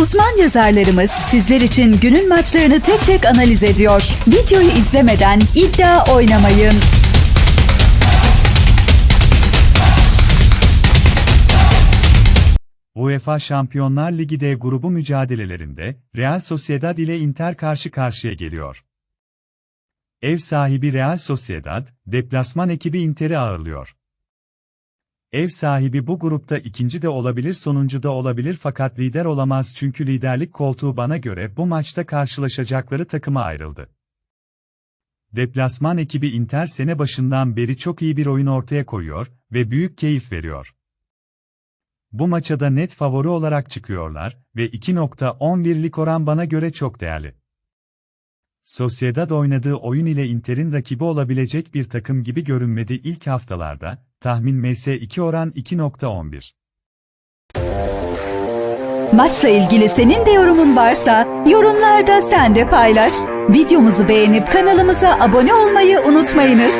Uzman yazarlarımız sizler için günün maçlarını tek tek analiz ediyor. Videoyu izlemeden iddia oynamayın. UEFA Şampiyonlar Ligi D grubu mücadelelerinde Real Sociedad ile Inter karşı karşıya geliyor. Ev sahibi Real Sociedad, deplasman ekibi Inter'i ağırlıyor. Ev sahibi bu grupta ikinci de olabilir sonuncu da olabilir fakat lider olamaz çünkü liderlik koltuğu bana göre bu maçta karşılaşacakları takıma ayrıldı. Deplasman ekibi Inter sene başından beri çok iyi bir oyun ortaya koyuyor ve büyük keyif veriyor. Bu maça da net favori olarak çıkıyorlar ve 2.11'lik oran bana göre çok değerli. Sociedad oynadığı oyun ile Inter'in rakibi olabilecek bir takım gibi görünmedi ilk haftalarda, tahmin MS2 oran 2.11. Maçla ilgili senin de yorumun varsa yorumlarda sen de paylaş. Videomuzu beğenip kanalımıza abone olmayı unutmayınız.